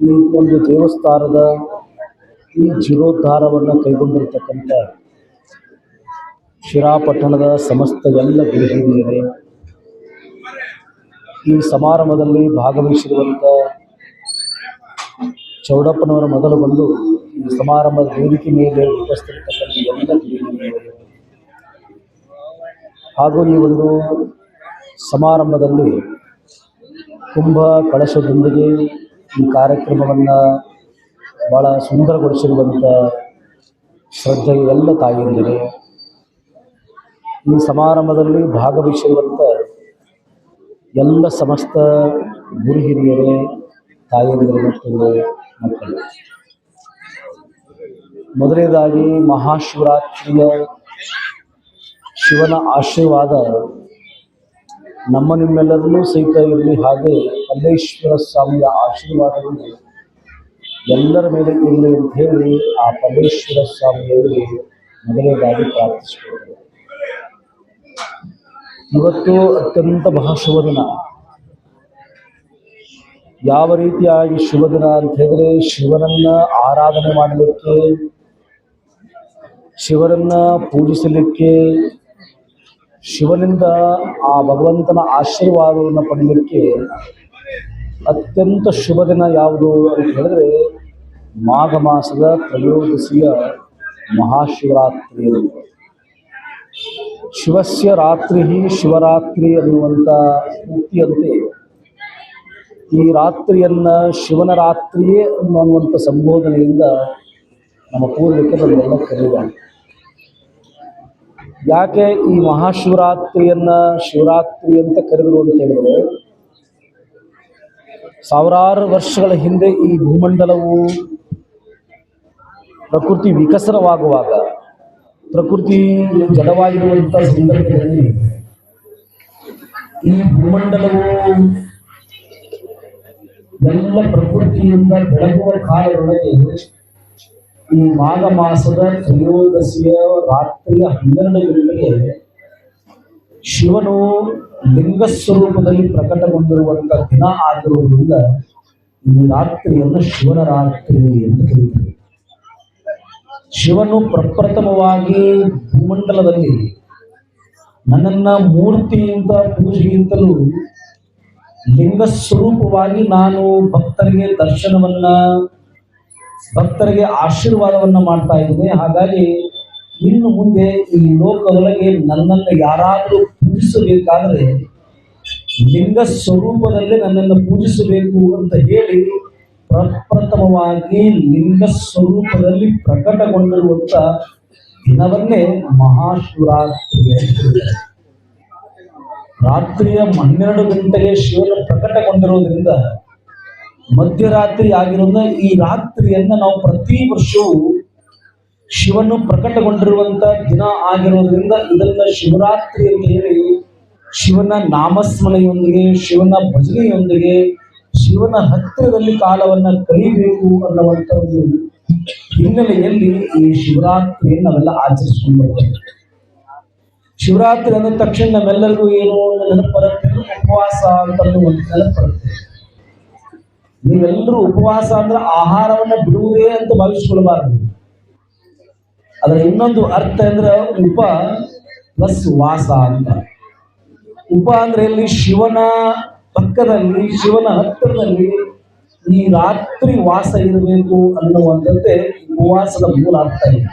ಈ ಒಂದು ದೇವಸ್ಥಾನದ ಈ ಜೀರ್ಣೋದ್ಧಾರವನ್ನು ಕೈಗೊಂಡಿರ್ತಕ್ಕಂಥ ಶಿರಾಪಟ್ಟಣದ ಸಮಸ್ತ ಎಲ್ಲ ಗುರುಹಿರಿಯರೇ ಈ ಸಮಾರಂಭದಲ್ಲಿ ಭಾಗವಹಿಸಿರುವಂಥ ಚೌಡಪ್ಪನವರ ಮೊದಲು ಬಂದು ಈ ಸಮಾರಂಭದ ವೇದಿಕೆ ಮೇಲೆ ಉಪಸ್ಥಿತಿರ್ತಕ್ಕಂಥ ಎಲ್ಲ ಹಾಗೂ ಈ ಒಂದು ಸಮಾರಂಭದಲ್ಲಿ ಕುಂಭ ಕಳಶದೊಂದಿಗೆ ಈ ಕಾರ್ಯಕ್ರಮವನ್ನು ಭಾಳ ಸುಂದರಗೊಳಿಸಿರುವಂಥ ಶ್ರದ್ಧೆಯ ಎಲ್ಲ ತಾಯಿಯಂದರೆ ಈ ಸಮಾರಂಭದಲ್ಲಿ ಭಾಗವಹಿಸಿರುವಂಥ ಎಲ್ಲ ಸಮಸ್ತ ಗುರು ಹಿರಿಯರೇ ತಾಯಿಯಂದಿರು ಮತ್ತು ಮಕ್ಕಳು. ಮೊದಲನೇದಾಗಿ ಮಹಾಶಿವರಾತ್ರಿಯ ಶಿವನ ಆಶೀರ್ವಾದ ನಮ್ಮ ನಿಮ್ಮೆಲ್ಲರಲ್ಲೂ ಸಹಿತ ಇರಲಿ. ಹಾಗೆ ಕಲ್ಲೇಶ್ವರ ಸ್ವಾಮಿಯ ಆಶೀರ್ವಾದಗಳು ಎಲ್ಲರ ಮೇಲೆ ಇರಲಿ ಅಂತ ಹೇಳಿ ಆ ಪರಮೇಶ್ವರ ಸ್ವಾಮಿಯವರು ಮೊದಲನೇದಾಗಿ ಪ್ರಾರ್ಥಿಸಿಕೊಳ್ಳುತ್ತೇವೆ ಇವತ್ತು ಅತ್ಯಂತ ಮಹಾಶುಭ ದಿನ ಯಾವ ರೀತಿಯಾಗಿ ಶುಭ ದಿನ ಅಂತ ಹೇಳಿದ್ರೆ ಶಿವನನ್ನ ಆರಾಧನೆ ಮಾಡಲಿಕ್ಕೆ ಶಿವನನ್ನ ಪೂಜಿಸಲಿಕ್ಕೆ, ಶಿವನಿಂದ ಆ ಭಗವಂತನ ಆಶೀರ್ವಾದವನ್ನು ಪಡೆಯಲಿಕ್ಕೆ ಅತ್ಯಂತ ಶುಭ ದಿನ ಯಾವುದು ಅಂತ ಹೇಳಿದ್ರೆ ಮಾಘ ಮಾಸದ ತ್ರಯೋದಶಿಯ ಮಹಾಶಿವರಾತ್ರಿ ಶಿವಸ್ಯ ರಾತ್ರಿ ಶಿವರಾತ್ರಿ ಅನ್ನುವಂಥ ಸ್ಮೃತಿಯಂತೆ ಈ ರಾತ್ರಿಯನ್ನ ಶಿವನ ರಾತ್ರಿಯೇ ಅನ್ನುವಂಥ ಸಂಬೋಧನೆಯಿಂದ ನಮ್ಮ ಪೂರ್ವಿಕರನ್ನೆಲ್ಲ ಕರೆಯುವ ಯಾಕೆ ಈ ಮಹಾಶಿವರಾತ್ರಿಯನ್ನ ಶಿವರಾತ್ರಿ ಅಂತ ಕರೆದರು ಅಂತ ಹೇಳಿದ್ರೆ ಸಾವಿರಾರು ವರ್ಷಗಳ ಹಿಂದೆ ಈ ಭೂಮಂಡಲವು ಪ್ರಕೃತಿ ವಿಕಸನವಾಗುವಾಗ, ಪ್ರಕೃತಿ ಜಡವಾಗಿರುವಂಥ ಸಂದರ್ಭದಲ್ಲಿ ಈ ಭೂಮಂಡಲವು ಎಲ್ಲ ಪ್ರಕೃತಿಯಿಂದ ಬೆಳಗುವ ಕಾಲದೊಳಗೆ ಈ ಮಾಘ ಮಾಸದ ತ್ರಯೋದಶಿಯ ರಾತ್ರಿಯ ಹನ್ನೆರಡು ಗಂಟೆಗೆ ಶಿವನು ಲಿಂಗ ಸ್ವರೂಪದಲ್ಲಿ ಪ್ರಕಟಗೊಂಡಿರುವಂತ ದಿನ ಆಗಿರುವುದರಿಂದ ಈ ರಾತ್ರಿಯನ್ನು ಶಿವನ ರಾತ್ರಿ ಎಂದು ಕರೆಯುತ್ತೇವೆ ಶಿವನು ಪ್ರಪ್ರಥಮವಾಗಿ ಭೂಮಂಡಲದಲ್ಲಿ ನನ್ನನ್ನ ಮೂರ್ತಿಯಿಂದ ಪೂಜೆಗಿಂತಲೂ ಲಿಂಗ ಸ್ವರೂಪವಾಗಿ ನಾನು ಭಕ್ತರಿಗೆ ದರ್ಶನವನ್ನ, ಭಕ್ತರಿಗೆ ಆಶೀರ್ವಾದವನ್ನ ಮಾಡ್ತಾ ಇದ್ದೇನೆ. ಹಾಗಾಗಿ ಇನ್ನು ಮುಂದೆ ಈ ಲೋಕದೊಳಗೆ ನನ್ನನ್ನು ಯಾರಾದರೂ ಪೂಜಿಸಬೇಕಾದ್ರೆ ಲಿಂಗ ಸ್ವರೂಪದಲ್ಲೇ ನನ್ನನ್ನು ಪೂಜಿಸಬೇಕು ಅಂತ ಹೇಳಿ ಪ್ರಪ್ರಥಮವಾಗಿ ಲಿಂಗ ಸ್ವರೂಪದಲ್ಲಿ ಪ್ರಕಟಗೊಂಡಿರುವಂತ ದಿನವನ್ನೇ ಮಹಾಶಿವರಾತ್ರಿ. ರಾತ್ರಿಯ ಹನ್ನೆರಡು ಗಂಟೆಗೆ ಶಿವನ ಪ್ರಕಟಗೊಂಡಿರೋದ್ರಿಂದ ಮಧ್ಯರಾತ್ರಿ ಆಗಿರೋದ್ರಿಂದ ಈ ರಾತ್ರಿಯನ್ನ ನಾವು ಪ್ರತಿ ವರ್ಷವೂ ಶಿವನು ಪ್ರಕಟಗೊಂಡಿರುವಂತ ದಿನ ಆಗಿರೋದ್ರಿಂದ ಇದನ್ನ ಶಿವರಾತ್ರಿ ಅಂತ ಹೇಳಿ ಶಿವನ ನಾಮಸ್ಮರಣೆಯೊಂದಿಗೆ, ಶಿವನ ಭಜನೆಯೊಂದಿಗೆ, ಶಿವನ ಹತ್ತಿರದಲ್ಲಿ ಕಾಲವನ್ನ ಕಲಿಬೇಕು ಅನ್ನುವಂತ ಒಂದು ಹಿನ್ನೆಲೆಯಲ್ಲಿ ಈ ಶಿವರಾತ್ರಿಯನ್ನು ನಾವೆಲ್ಲ ಆಚರಿಸಿಕೊಂಡು ಬರ್ತೇವೆ. ಶಿವರಾತ್ರಿ ಅಂದ ತಕ್ಷಣ ನಮ್ಮೆಲ್ಲರಿಗೂ ಏನು ನೆನಪು ಉಪವಾಸ ಅಂತ ಒಂದು ನೆನಪು ಬರುತ್ತೆ ನೀವೆಲ್ಲರೂ ಉಪವಾಸ ಅಂದ್ರೆ ಆಹಾರವನ್ನ ಬಿಡುವುದೇ ಅಂತ ಭಾವಿಸಿಕೊಳ್ಳಬಾರದು ಅದರ ಇನ್ನೊಂದು ಅರ್ಥ ಅಂದ್ರೆ ಉಪ ಪ್ಲಸ್ ವಾಸ ಅಂತ. ಉಪ ಅಂದ್ರೆ ಇಲ್ಲಿ ಶಿವನ ಪಕ್ಕದಲ್ಲಿ, ಶಿವನ ಹತ್ತಿರದಲ್ಲಿ ಈ ರಾತ್ರಿ ವಾಸ ಇರಬೇಕು ಅನ್ನುವಂಥದ್ದೇ ಉಪವಾಸದ ಮೂಲ ಅರ್ಥ ಇದೆ.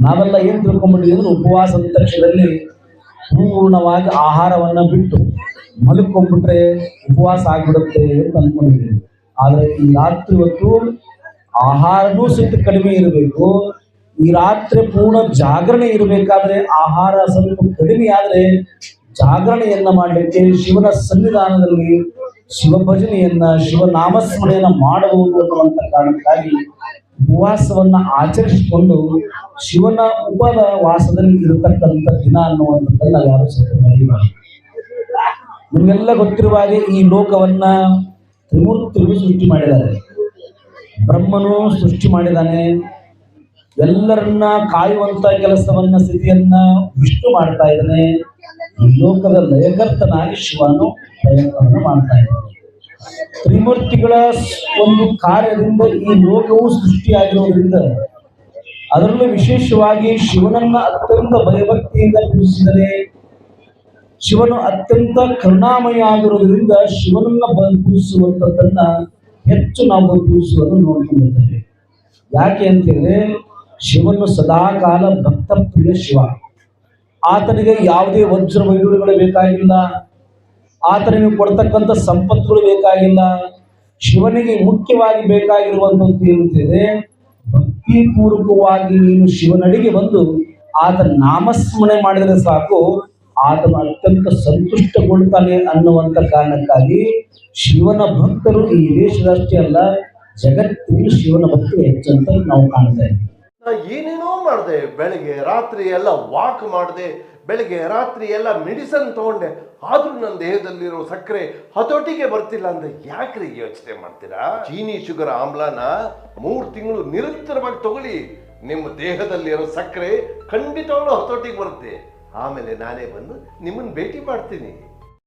ನಾವೆಲ್ಲ ಏನ್ ತಿಳ್ಕೊಂಡ್ಬಿಟ್ಟಿದ್ರು ಉಪವಾಸ ತಕ್ಷಣದಲ್ಲಿ ಪೂರ್ಣವಾಗಿ ಆಹಾರವನ್ನ ಬಿಟ್ಟು ಮಲ್ಕೊಂಡ್ಬಿಟ್ರೆ ಉಪವಾಸ ಆಗ್ಬಿಡುತ್ತೆ ಅಂತ ಅನ್ಕೊಂಡಿದ್ದೀವಿ. ಆದ್ರೆ ಈ ರಾತ್ರಿ ಹೊತ್ತು ಆಹಾರನೂ ಸಹಿತ ಕಡಿಮೆ ಇರಬೇಕು ಈ ರಾತ್ರಿ ಪೂರ್ಣ ಜಾಗರಣೆ ಇರಬೇಕಾದ್ರೆ, ಆಹಾರ ಸ್ವಲ್ಪ ಕಡಿಮೆ ಆದ್ರೆ ಜಾಗರಣೆಯನ್ನ ಮಾಡಲಿಕ್ಕೆ ಶಿವನ ಸನ್ನಿಧಾನದಲ್ಲಿ ಶಿವ ಭಜನೆಯನ್ನ, ಶಿವ ನಾಮಸ್ಮರಣೆಯನ್ನ ಮಾಡಬಹುದು ಅನ್ನುವಂತ ಕಾರಣಕ್ಕಾಗಿ ಉಪವಾಸವನ್ನ ಆಚರಿಸಿಕೊಂಡು ಶಿವನ ಉಪದ ವಾಸದಲ್ಲಿ ಇರತಕ್ಕಂಥ ದಿನ ಅನ್ನುವಂಥದ್ದನ್ನ ನಾವು ಯಾರು ಮರೆಯಬಾರದು ನಿಮಗೆಲ್ಲ ಗೊತ್ತಿರುವ ಹಾಗೆ ಈ ಲೋಕವನ್ನ ತ್ರಿಮೂರ್ತಿಗಳು ಸೃಷ್ಟಿ ಮಾಡಿದ್ದಾರೆ. ಬ್ರಹ್ಮನು ಸೃಷ್ಟಿ ಮಾಡಿದ್ದಾನೆ ಎಲ್ಲರನ್ನ ಕಾಯುವಂತ ಕೆಲಸವನ್ನ, ಸ್ಥಿತಿಯನ್ನ ವಿಷ್ಣು ಮಾಡ್ತಾ ಇದ್ದಾನೆ. ಈ ಲೋಕದ ಲಯಕರ್ತನಾಗಿ ಶಿವನು ಪ್ರಯತ್ನವನ್ನು ಮಾಡ್ತಾ ಇದ್ದಾನೆ. ತ್ರಿಮೂರ್ತಿಗಳ ಒಂದು ಕಾರ್ಯದಿಂದ ಈ ಲೋಕವು ಸೃಷ್ಟಿಯಾಗಿರುವುದರಿಂದ ಅದರಲ್ಲೂ ವಿಶೇಷವಾಗಿ ಶಿವನನ್ನ ಅತ್ಯಂತ ಭಯಭಕ್ತಿಯಿಂದ ಪೂಜಿಸಿದರೆ ಶಿವನು ಅತ್ಯಂತ ಕರುಣಾಮಯ ಆಗಿರುವುದರಿಂದ ಶಿವನನ್ನ ಪೂಜಿಸುವಂತದ್ದನ್ನ ಹೆಚ್ಚು ನಾವು ಪೂಜಿಸುವುದನ್ನು ನೋಡ್ಕೊಂಡಿದ್ದೇವೆ. ಯಾಕೆ ಅಂತ ಹೇಳಿದ್ರೆ ಶಿವನು ಸದಾಕಾಲ ಭಕ್ತ ಪ್ರಿಯ ಶಿವ. ಆತನಿಗೆ ಯಾವುದೇ ವಜ್ರ ವೈಡೂರ್ಯಗಳು ಬೇಕಾಗಿಲ್ಲ. ಆತನಿಗೆ ಕೊಡ್ತಕ್ಕಂಥ ಸಂಪತ್ತುಗಳು ಬೇಕಾಗಿಲ್ಲ. ಶಿವನಿಗೆ ಮುಖ್ಯವಾಗಿ ಬೇಕಾಗಿರುವಂಥದ್ದು ಏನಂತಿದೆ ಭಕ್ತಿಪೂರ್ವಕವಾಗಿ ನೀನು ಶಿವನಡಿಗೆ ಬಂದು ಆತ ನಾಮಸ್ಮರಣೆ ಮಾಡಿದರೆ ಸಾಕು, ಆತನು ಅತ್ಯಂತ ಸಂತುಷ್ಟಗೊಳ್ತಾನೆ ಅನ್ನುವಂಥ ಕಾರಣಕ್ಕಾಗಿ ಶಿವನ ಭಕ್ತರು ಈ ದೇಶದಷ್ಟೇ ಅಲ್ಲ ಜಗತ್ತಿನ ಶಿವನ ಭಕ್ತಿ ಹೆಚ್ಚಂತ ನಾವು ಕಾಣ್ತಾ ಇದ್ದೀವಿ. ಏನೇನೋ ಮಾಡಿದೆ, ಬೆಳಗ್ಗೆ ರಾತ್ರಿ ಎಲ್ಲ ವಾಕ್ ಮಾಡಿದೆ, ಬೆಳಗ್ಗೆ ರಾತ್ರಿ ಎಲ್ಲ ಮೆಡಿಸನ್ ತಗೊಂಡೆ. ಆದರೂ ನನ್ನ ದೇಹದಲ್ಲಿರೋ ಸಕ್ಕರೆ ಹತೋಟಿಗೆ ಬರ್ತಿಲ್ಲ ಅಂದ್ರೆ ಯಾಕ್ರಿ ಯೋಚನೆ ಮಾಡ್ತೀರಾ? ಚೀನಿ ಶುಗರ್ ಆಮ್ಲನ ಮೂರು ತಿಂಗಳು ನಿರಂತರವಾಗಿ ತಗೊಳ್ಳಿ. ನಿಮ್ಮ ದೇಹದಲ್ಲಿರೋ ಸಕ್ಕರೆ ಖಂಡಿತವಾಗ್ಲೂ ಹತೋಟಿಗೆ ಬರುತ್ತೆ. ಆಮೇಲೆ ನಾನೇ ಬಂದು ನಿಮ್ಮನ್ನು ಭೇಟಿ ಮಾಡ್ತೀನಿ.